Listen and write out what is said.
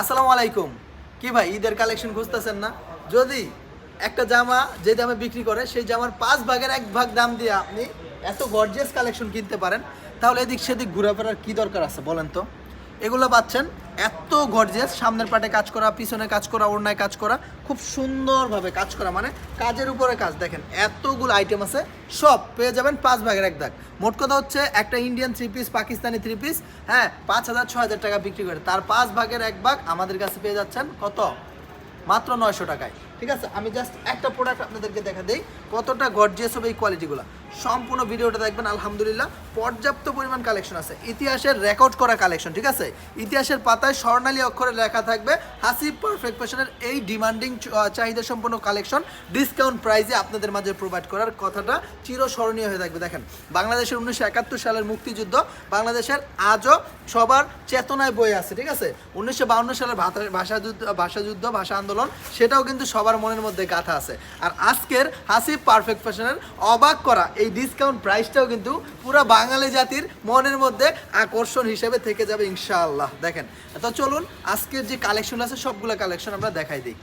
আসসালামু আলাইকুম। কি ভাই, ঈদের কালেকশন খুঁজতেছেন না? যদি একটা জামা যে দামে বিক্রি করে, সেই জামার পাঁচ ভাগের এক ভাগ দাম দিয়ে আপনি এত গর্জিয়াস কালেকশন কিনতে পারেন, তাহলে এদিক সেদিক ঘুরে ফেরার কী দরকার আছে বলেন তো? এগুলো পাচ্ছেন। এত গর্জিয়াস সামনের পাটে কাজ করা, পিছনে কাজ করা, ওড়নায় কাজ করা, খুব সুন্দরভাবে কাজ করা। মানে কাজের উপরে কাজ, দেখেন, এতগুলো আইটেম আছে, সব পেয়ে যাবেন পাঁচ ভাগের এক দাগ। মোট কথা হচ্ছে, একটা Indian three piece Pakistani three piece হ্যাঁ পাঁচ হাজার ছ হাজার টাকা বিক্রি করে। তার পাঁচ ভাগের এক ভাগ আমাদের কাছে পেয়ে যাচ্ছেন কত? মাত্র নয়শো টাকায়। ঠিক আছে, আমি জাস্ট একটা প্রোডাক্ট আপনাদেরকে দেখা দিই, কতটা গর্জিয়াস হবে এই কোয়ালিটিগুলো সম্পূর্ণ ভিডিওটা দেখবেন, আলহামদুলিল্লাহ। পর্যাপ্ত পরিমাণ কালেকশন আছে। ইতিহাসের রেকর্ড করা কালেকশন ঠিক আছে? ইতিহাসের পাতায় স্বর্ণালী অক্ষরে লেখা থাকবে হাসি পারফেক্ট ফ্যাশনের এই ডিমান্ডিং চাহিদা সম্পন্ন কালেকশন ডিসকাউন্ট প্রাইসে আপনাদের মাঝে প্রোভাইড করার কথাটা চিরস্মরণীয় হয়ে থাকবে। দেখেন, বাংলাদেশের উনিশশো একাত্তর সালের মুক্তিযুদ্ধ বাংলাদেশের আজও সবার চেতনায় বয়ে আছে, ঠিক আছে? উনিশশো বাউন্ন সালের ভাষা যুদ্ধ ভাষা যুদ্ধ ভাষা আন্দোলন, সেটাও কিন্তু সবার মনের মধ্যে গাথা আছে। আর আজকের হাসিব পারফেক্ট ফ্যাশনের অবাক করা এই ডিসকাউন্ট প্রাইসটাও কিন্তু পুরো বাঙালি জাতির মনের মধ্যে আকর্ষণ হিসেবে থেকে যাবে ইনশাআল্লাহ। দেখেন তো চলুন, আজকের যে কালেকশন আছে, সবগুলো কালেকশন আমরা দেখাই দিই।